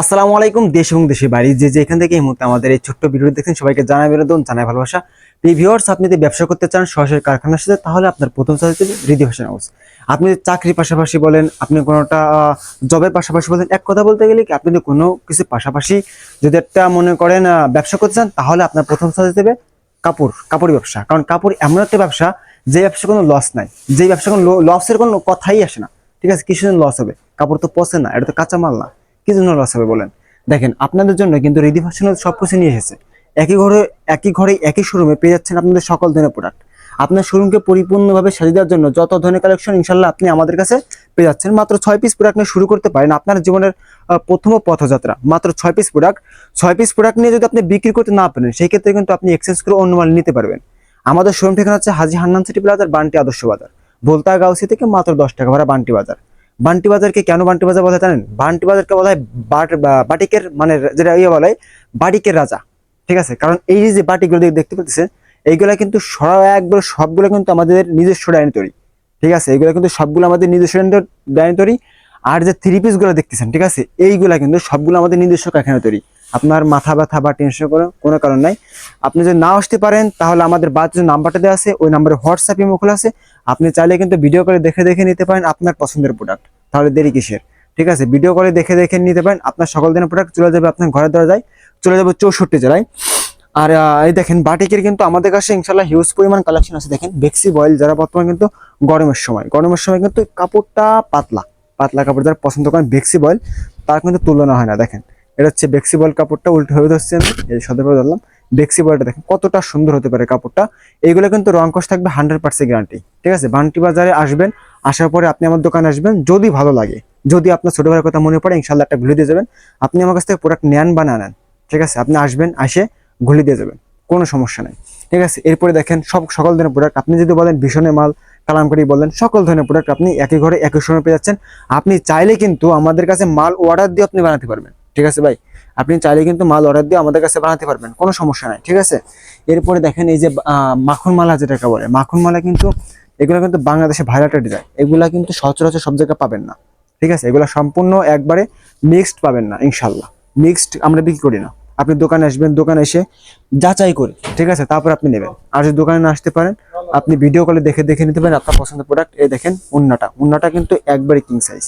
আসসালামু আলাইকুম, দেশ এবং দেশের বাইরে। যে যেখান থেকে এই মুহূর্তে আমাদের এই ছোট্ট ভিডিও দেখছেন, সবাইকে জানাই বিনোদন, জানাই ভালোবাসা। ভিউয়ার্স আপনি যদি ব্যবসা করতে চান, সরাসরি কারখানার সাথে তাহলে আপনার প্রথম সাথে হচ্ছে রিদি ফ্যাশন হাউস আপনি চাকরির পাশাপাশি বলেন, আপনি কোনোটা জবের পাশাপাশি বলেন, এক কথা বলতে গেলে কি আপনি যদি কোনো কিছু পাশাপাশি যদি একটা মনে করেন ব্যবসা করতে চান, তাহলে আপনার প্রথম সাথে দেবে কাপড় কাপড় ব্যবসা। কারণ কাপড় এমন একটা ব্যবসা, যে ব্যবসা কোনো লস নাই। যে ব্যবসা কোনো লসের কোনো কথাই আসে না। ঠিক আছে কিছু লস হবে। কাপড় তো পচে না, এটা তো কাঁচা মাল না। কি জন্য লস হবে বলেন? দেখেন, আপনাদের জন্য কিন্তু ফ্যাশন সব কিছু নিয়ে এসেছে। একই ঘরে একই ঘরে একই শোরুমে পেয়ে যাচ্ছেন আপনাদের সকল ধরনের প্রোডাক্ট আপনার শোরুমকে পরিপূর্ণভাবে সাজিয়ে দেওয়ার জন্য যত ধরনের কালেকশন ইনশাল্লাহ আপনি আমাদের কাছে পেয়ে যাচ্ছেন। মাত্র ছয় পিস প্রোডাক্ট নিয়ে শুরু করতে পারেন আপনার জীবনের প্রথম পথযাত্রা। মাত্র ছয় পিস প্রোডাক্ট ছয় পিস প্রোডাক্ট নিয়ে যদি আপনি বিক্রি করতে না পারেন সেই ক্ষেত্রে কিন্তু আপনি এক্সচেঞ্জ করে অন্য মাল নিতে পারবেন। আমাদের শোরুম ঠিকানা হচ্ছে হাজি হান্নান সিটি প্লাজার বান্টি আদর্শ বাজার। বলতা গাউসি থেকে মাত্র দশ টাকা ভাড়া বান্টি বাজার। বান্টি বাজারকে কেন বান্টি বাজার বলা হয় জানেন? বান্টি বাজারকে বলা হয় বাটিকের মানে যেটা ইয়ে বলা, বাটিকের রাজা। ঠিক আছে? কারণ এই যে বাটিগুলো দেখতে পাচ্ছেন, এইগুলা কিন্তু একবার সবগুলো কিন্তু আমাদের নিজস্ব ডাইনি তৈরি ঠিক আছে? এইগুলো কিন্তু সবগুলো আমাদের নিজস্ব ডাইনি তৈরি আর যে থ্রি পিসগুলো দেখতেছেন, ঠিক আছে? এইগুলা কিন্তু সবগুলো আমাদের নিজস্ব কারখানা তৈরি। আপনার মাথা ব্যথা বা টেনশন করে কোনো কারণ নাই। আপনি যদি না আসতে পারেন, তাহলে আমাদের বাদ যে নাম্বারটা দেওয়া আছে, ওই নাম্বারে হোয়াটসঅ্যাপ ইমো খোলা আছে। আপনি চাইলে কিন্তু ভিডিও করে দেখে দেখে নিতে পারেন আপনার পছন্দের প্রোডাক্ট তাহলে দেরি কিসের? ঠিক আছে? ভিডিও করে দেখে দেখে নিতে পারেন, আপনার সকল দিনের প্রোডাক্ট চলে যাবে আপনার ঘরে দেওয়া যায়, চলে যাবে চৌষট্টি জেলায়। আর এই দেখেন, বাটিকের কিন্তু আমাদের কাছে ইনশাল্লাহ হিউজ পরিমাণ কালেকশন আছে। দেখেন বেক্সি বয়েল যারা বর্তমানে কিন্তু গরমের সময় গরমের সময় কিন্তু কাপড়টা পাতলা পাতলা কাপড় যারা পছন্দ করেন বেক্সি বয়েল তার কিন্তু তুলনা হয় না। দেখেন এটা হচ্ছে বেক্সি বয়েল কাপড়টা, উল্টো হয়ে ধরছে আমি এই সদরভাবে ধরলাম। বেক্সি বয়েলটা দেখেন কতটা সুন্দর হতে পারে কাপড়টা। এইগুলো কিন্তু রংকশ থাকবে হান্ড্রেড পার্সেন্ট গ্যারান্টি ঠিক আছে? বান্টি বাজারে আসবেন, আসার পরে আপনি আমার দোকানে আসবেন, যদি ভালো লাগে। যদি আপনার ছোট কথা মনে পড়ে ইনশাল্লাহ একটা ঘুরে দিয়ে যাবেন। আপনি আমার কাছ থেকে প্রোডাক্ট নেন বা না নেন, ঠিক আছে? আপনি আসবেন, আসে ঘুরে দিয়ে যাবেন, কোনো সমস্যা নেই, ঠিক আছে? এরপরে দেখেন সব, সকল ধরনের প্রোডাক্ট আপনি যদি বলেন ভীষণের মাল, কালামকারি বলেন, সকল ধরনের প্রোডাক্ট আপনি একই ঘরে একই সময় পেয়ে যাচ্ছেন। আপনি চাইলে কিন্তু আমাদের কাছে মাল অর্ডার দিয়ে আপনি বানাতে পারবেন। ঠিক আছে ভাই? আপনি চাইলে কিন্তু মাল অর্ডার দিয়ে আমাদের কাছে বানাতে পারবেন, কোনো সমস্যা নাই, ঠিক আছে? এরপরে দেখেন এই যে মাখন মালা যেটাকে বলে মাখন মালা কিন্তু, এগুলো কিন্তু বাংলাদেশে ভাইরাটা ডিজাইন এগুলা কিন্তু সচরাচর সব জায়গায় পাবেন না, ঠিক আছে? এগুলো সম্পূর্ণ একবারে মিক্সড পাবেন না ইনশাল্লাহ মিক্সড আমরা বিক্রি করি না। আপনি দোকানে আসবেন, দোকানে এসে যাচাই করে, ঠিক আছে? তারপর আপনি নেবেন। আর যদি দোকানে না আসতে পারেন, আপনি ভিডিও কলে দেখে দেখে নিতে পারেন আপনার পছন্দের প্রোডাক্ট এই দেখেন, উন্নাটা। উন্নাটা কিন্তু একবারে কিং সাইজ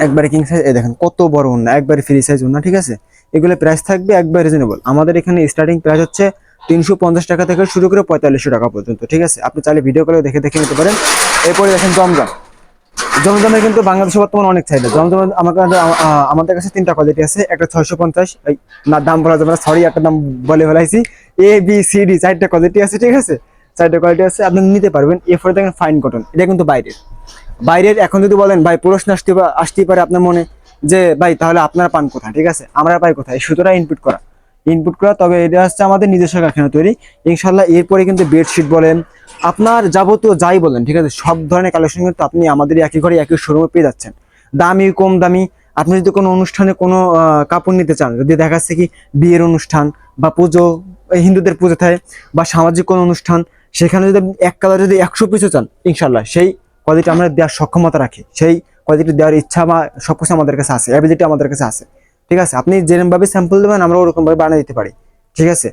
একবারে কিং সাইজ এই দেখেন কত বড় উন্না একবারে ফ্রি সাইজ উন্না ঠিক আছে? এগুলো প্রাইস থাকবে একবার রিজনেবল আমাদের এখানে স্টার্টিং প্রাইস হচ্ছে তিনশো পঞ্চাশ টাকা থেকে শুরু করে পঁয়তাল্লিশশো টাকা পর্যন্ত, ঠিক আছে? আপনি চাইলে ভিডিও কলে দেখে দেখে নিতে পারেন। এরপরে দেখেন জমজম। জমজমের কিন্তু বাংলাদেশে বর্তমানে অনেক চাহিদা। জমজম আমার কাছে আ- আমাদের কাছে তিনটা কোয়ালিটি আছে, একটা ছয়শো পঞ্চাশ না, দাম বলা যাবে না সরি একটা দাম বলে ফেলাইছি। এ বি সি ডি চারটা কোয়ালিটি আছে, ঠিক আছে? চারটা কোয়ালিটি আছে, আপনি নিতে পারবেন। এরপরে দেখেন ফাইন কটন এটা কিন্তু বাইরের। বাইরের, এখন যদি বলেন, ভাই প্রশ্ন আসতে আসতেই পারে আপনার মনে যে, ভাই, তাহলে আপনার পান কোথায়? ঠিক আছে? আমরা পাই কোথায়? সুতরাং ইনপুট করা। ইনপুট করা, তবে এটা হচ্ছে আমাদের নিজস্ব কারখানা তৈরি। ইনশাল্লাহ এরপরে কিন্তু বেডশিট বলেন, আপনার যাবতীয় যাই বলেন, ঠিক আছে? সব ধরনের কালেকশন কিন্তু আপনি আমাদের একই ঘরে, একই শোরুমে পেয়ে যাচ্ছেন। দামি, কম দামি, আপনি যদি কোনো অনুষ্ঠানে কোনো কাপড় নিতে চান, যদি দেখা যাচ্ছে কি বিয়ের অনুষ্ঠান বা পুজো হিন্দুদের পুজো থাকে বা সামাজিক কোনো অনুষ্ঠান, সেখানে যদি এক কালার যদি একশো পিসও চান ইনশাল্লাহ সেই কোয়ালিটি আমরা দেওয়ার সক্ষমতা রাখি। সেই কোয়ালিটি দেওয়ার ইচ্ছা বা সব কিছু আমাদের কাছে আছে অ্যাবিলিটি আমাদের কাছে আছে। ঠিক আছে? আপনি যেরকমভাবে স্যাম্পল দেবেন, আমরা ওরকমভাবে বানিয়ে দিতে পারি। ঠিক আছে?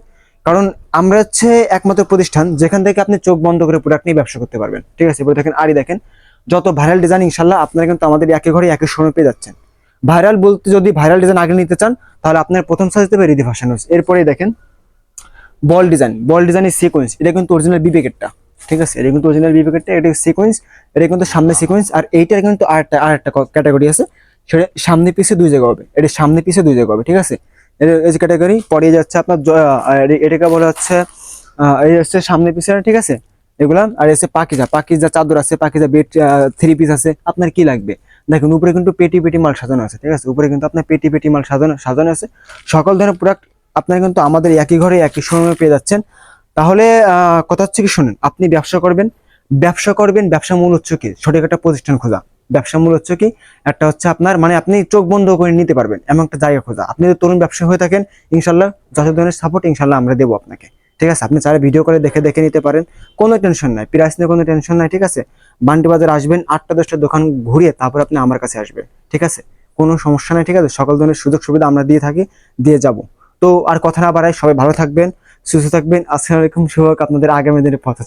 কারণ আমরা হচ্ছে একমাত্র প্রতিষ্ঠান যেখান থেকে আপনি চোখ বন্ধ করে প্রোডাক্ট নিয়ে ব্যবসা করতে পারবেন। ঠিক আছে? এবার দেখেন, আরই দেখেন, যত ভাইরাল ডিজাইন ইনশাল্লাহ আপনারা কিন্তু আমাদের একই ঘরে একই সময় পেয়ে যাচ্ছেন। ভাইরাল বলতে যদি ভাইরাল ডিজাইন আগে নিতে চান, তাহলে আপনার প্রথম সাইজ দেবে রিদি হাউস এরপরে দেখেন বল ডিজাইন বল ডিজাইনের সিকোয়েন্স এটা কিন্তু অরিজিনাল বিবেকেরটা ঠিক আছে? এটা কিন্তু অরিজিনাল বিবেকেরটা এটা সিকোয়েন্স এটা কিন্তু সামনে সিকোয়েন্স আর এইটার কিন্তু আরেকটা আরেকটা ক্যাটাগরি আছে। সেটা সামনে পিছে দুই জায়গা হবে। এটা সামনে পিছে দুই জায়গা হবে, ঠিক আছে? এর এই যে ক্যাটাগরি পরে যাচ্ছে আপনার এটাকে বলা হচ্ছে এই হচ্ছে সামনে পিছে ঠিক আছে? এগুলা, আর এসে পাকিজা। পাকিজা চাদর আছে, পাকিজা বেড থ্রি পিস আছে। আপনার কি লাগবে? দেখুন, উপরে কিন্তু পেটি পেটি মাল সাজানো আছে, ঠিক আছে? উপরে কিন্তু আপনার পেটি পেটি মাল সাজানো সাজানো আছে। সকল ধরনের প্রোডাক্ট আপনারা কিন্তু আমাদের একই ঘরে, একই সময় পেয়ে যাচ্ছেন। তাহলে কথা হচ্ছে কি, শুনুন, আপনি ব্যবসা করবেন। ব্যবসা করবেন, ব্যবসা মূল হচ্ছে কি? সঠিক একটা প্রতিষ্ঠান খোঁজা। ব্যবসা মূল হচ্ছে কি? একটা হচ্ছে আপনার মানে আপনি চোখ বন্ধ করে নিতে পারবেন, এমন একটা জায়গা খোঁজা। আপনি যদি তরুণ ব্যবসা হয়ে থাকেন, ইনশাল্লাহ যত ধরনের সাপোর্ট ইনশাল্লাহ আমরা দেবো আপনাকে। ঠিক আছে? আপনি চাইলে ভিডিও করে দেখে দেখে নিতে পারেন, কোনো টেনশন নাই প্রাইস নিয়ে কোনো টেনশন নাই, ঠিক আছে? বান্টি বাজার আসবেন, আটটা দশটা দোকান ঘুরিয়ে তারপর আপনি আমার কাছে আসবেন, ঠিক আছে? কোনো সমস্যা নেই, ঠিক আছে? সকল ধরনের সুযোগ সুবিধা আমরা দিয়ে থাকি, দিয়ে যাব। তো আর কথা না বাড়াই সবাই ভালো থাকবেন। সুস্থ থাকবেন। আসসালামু আলাইকুম শুভ হোক আপনাদের আগামী দিনের পথে